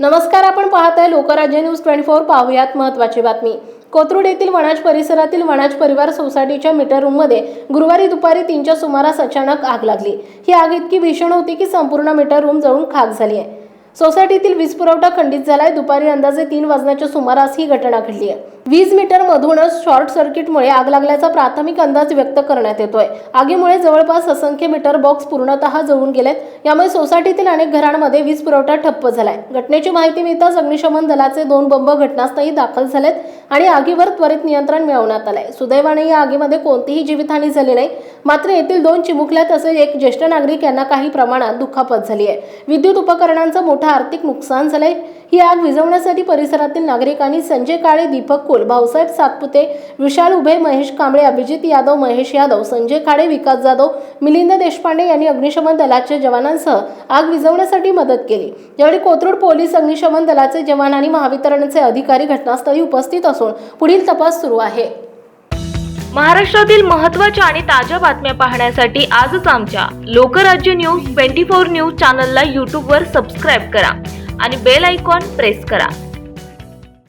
नमस्कार आपण पाहत आहे लोकराज्य न्यूज ट्वेंटी फोर. पाहुयात महत्वाची बातमी. कोथरूड येथील वणाज परिसरातील वणाज परिवार सोसायटीच्या मीटर रूममध्ये गुरुवारी दुपारी तीनच्या सुमारास अचानक आग लागली. ही आग इतकी भीषण होती की संपूर्ण मीटर रूम जळून खाक झाली आहे. सोसायटीतील वीज पुरवठा खंडित झालाय. दुपारी अंदाजे तीन वाजण्याच्या सुमारास ही घटना घडली आहे. वीज मीटरमधूनच शॉर्ट सर्किटमुळे आग लागल्याचा प्राथमिक अंदाज व्यक्त करण्यात येतोय. आगीमुळे जवळपास असंख्य मीटर बॉक्स पूर्णतः जळून गेलेत. यामुळे सोसायटीतील अनेक घरांमध्ये वीज पुरवठा ठप्प झालाय. घटनेची माहिती मिळताच अग्निशमन दलाचे दोन बंब घटनास्थळी दाखल झालेत आणि आगीवर त्वरित नियंत्रण मिळवण्यात आलंय. सुदैवाने या आगीमध्ये कोणतीही जीवितहानी झाली नाही. मात्र येथील दोन चिमुकल्या तसेच एक ज्येष्ठ नागरिक यांना काही प्रमाणात दुखापत झाली आहे. विद्युत उपकरणांचं मोठं आर्थिक नुकसान झालंय. ही आग विझवण्यासाठी परिसरातील नागरिकांनी संजय काळे दीपक कोल भाऊसाहेब सातपुते विशाल उभे महेश कांबळे अभिजित यादव महेश यादव संजय खाडे विकास जाधव मिलिंद देशपांडे यांनी अग्निशमन दलाच्या जवानांसह आग विझवण्यासाठी मदत केली. यावेळी कोथरूड पोलीस अग्निशमन दलाचे जवान आणि महावितरणचे अधिकारी घटनास्थळी उपस्थित असून पुढील तपास सुरू आहे. महाराष्ट्रातील महत्त्वाच्या आणि ताज्या बातम्या पाहण्यासाठी आजच आमच्या Lokrajya news twenty four news चॅनलला यूट्यूबवर सबस्क्राईब करा आणि बेल आयकॉन प्रेस करा.